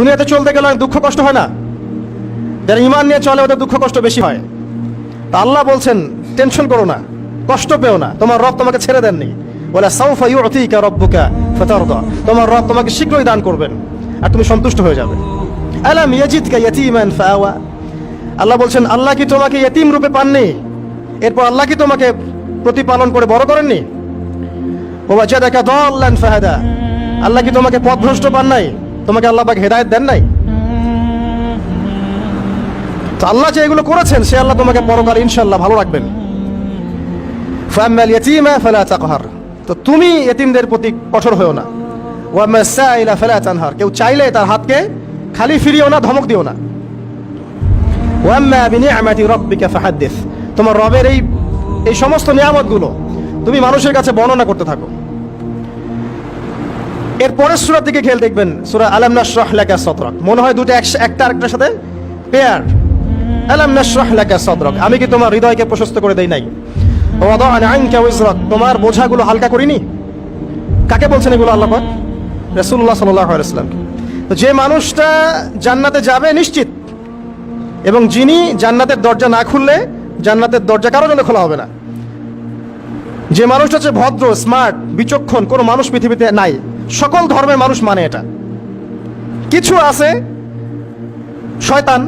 দুনিয়াতে চলতে গেলে অনেক দুঃখ কষ্ট হয় না? যারা ইমান নিয়ে চলে, ওদের দুঃখ কষ্ট বেশি হয়। তা আল্লাহ বলছেন, টেনশন করো না, কষ্ট পেও না। তোমার রব তোমাকে ছেড়ে দেননি। বলে, সাউফা ইউতিকা রব্বুকা ফাতারদা। তোমার রব তোমাকে শীঘ্রই দান করবেন, আর তুমি সন্তুষ্ট হয়ে যাবে। আলাম ইয়াজিদকা ইয়াতীমান ফাআওয়া? আল্লাহ বলছেন, আল্লাহ কি তোমাকে ইয়তিম রূপে পাননি? এরপর আল্লাহ কি তোমাকে প্রতিপালন করে বড় করেননি? ওয়াজাদাকা দাল্লান ফাহাদা। আল্লাহ কি তোমাকে পথভ্রষ্ট পান নাই? তোমাকে আল্লাহ পাক হেদায়েত দেন নাই? আল্লাহ যে এগুলো করেছেন, সে আল্লাহ তোমাকে পরকাল ইনশাআল্লাহ ভালো রাখবেন। তো তুমি এতিমদের প্রতি কঠোর হয়েও না। ওয়াম্মা সাইলা ফালা তানহার। কেউ চাইলে তার হাতকে খালি ফিরিও না, ধমক দিও না। ওয়াম্মা বিনিআমাতি রাব্বিকা ফাহাদ্দিস। তোমার রবের এই এই সমস্ত নিয়ামতগুলো তুমি মানুষের কাছে বর্ণনা করতে থাকো। এর পরের সূরার দিকে খেয়াল দেখবেন, সূরা আলাম নাশরাহ লাকা সাদরাক। মনে হয় দুটো এক- একটা আরেকটার সাথে পেয়ার আলাম নাশরাহ লাকা সাদরাক। আমি কি তোমার হৃদয়কে প্রশস্ত করে দেই নাই? তোমার বোঝাগুলো হালকা করিনি? কাকে বলছেন এগুলো আল্লাহ পাক? ওয়াসাল্লাম তো যে মানুষটা জান্নাতে যাবে নিশ্চিত, এবং যিনি জান্নাতের দরজা না খুললে জান্নাতের দরজা কারও জন্য খোলা হবে না। যে মানুষটা হচ্ছে ভদ্র স্মার্ট বিচক্ষণ, কোনো মানুষ পৃথিবীতে নাই। সকল ধর্মের মানুষ মানে এটা। কিছু আছে, শয়তান,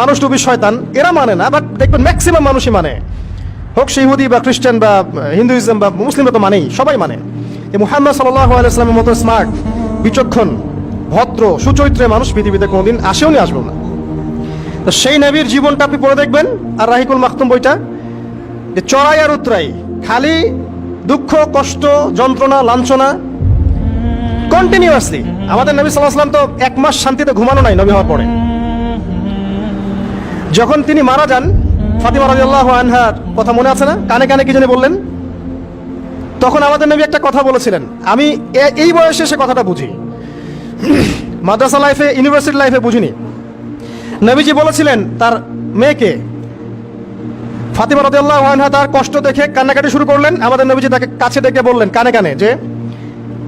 মানুষ টুবি শয়তান, এরা মানে না বাট দেখবেন ম্যাক্সিমাম মানুষই মানে। হোক সে ইহুদি বা খ্রিস্টান বা হিন্দুইজম বা মুসলিমরা তো মানেই, সবাই মানে। যে মুহাম্মদ সাল্লামের মতো স্মার্ট বিচক্ষণ, ভদ্র, সুচরিত্রের মানুষ পৃথিবীতে কোনোদিন আসেও নি, আসবেও না। তো সেই নবীর জীবনটা আপনি পড়ে দেখবেন, আর রাহিকুল মাখতুম বইটা, যে চড়াই আর উতরাই, খালি দুঃখ, কষ্ট, যন্ত্রণা, লাঞ্ছনা কন্টিনিউয়াসলি আমাদের নবী সাল্লাহ সাল্লাম তো এক মাস শান্তিতে ঘুমানো নাই নবী হওয়ার পরে। যখন তিনি মারা যান, ফাতিমা রাদিয়াল্লাহু আনহার কথা মনে আছে না? কানে কানে কি জানি বললেন? তখন আমাদের নবী একটা কথা বলেছিলেন। আমি এই বয়সে সে কথাটা বুঝি। মাদ্রাসা লাইফে, ইউনিভার্সিটি লাইফে বুঝিনি। নবীজি বলেছিলেন, তার মেয়েকে ফাতিমা রাদিয়াল্লাহু আনহা তার কষ্ট দেখে কান্নাকাটি শুরু করলেন। আমাদের নবীজি তাকে কাছে ডেকে বললেন, কানে কানে, যে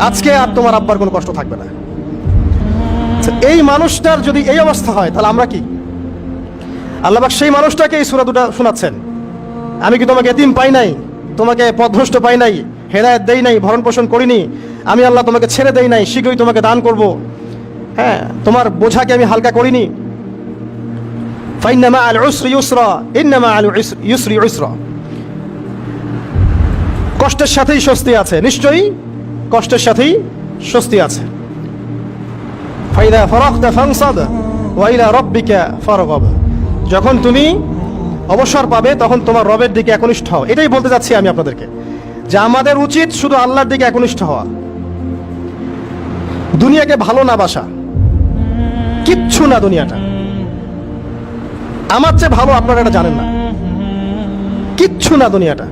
আজকে আর তোমার আব্বার কোনো কষ্ট থাকবে না। এই মানুষটার যদি এই অবস্থা হয়, তাহলে আমরা কি? আল্লাহবাক সেই মানুষটাকে এই সুরা দুটা শোনাচ্ছেন। আমি কি তোমাকে এতিম পাই নাই? তোমাকে পথভ্রষ্ট পাই নাই? হেদায়ত দেই নাই? ভরণ পোষণ করিনি? আমি আল্লাহ তোমাকে ছেড়ে দেই নাই? শীঘ্রই তোমাকে দান করব। হ্যাঁ তোমার বোঝাকে আমি হালকা করিনি। ফাইন্নামা আল উসরি ইউসরা, ইন্নামা আল ইউস- ইউসরি ইউসরা। কষ্টের সাথেই স্বস্তি আছে, নিশ্চয়ই? কষ্টের সাথেই স্বস্তি আছে। যখন তুমি অবসর পাবে, তখন তোমার রবের দিকে একনিষ্ঠ হও। এটাই বলতে যাচ্ছি আমি আপনাদেরকে, যে আমাদের উচিত শুধু আল্লাহর দিকে একনিষ্ঠ হওয়া। দুনিয়াকে ভালো না বাসা। কিচ্ছু না দুনিয়াটা। আমার চেয়ে ভালো আপনারা এটা জানেন না। কিচ্ছু না দুনিয়াটা।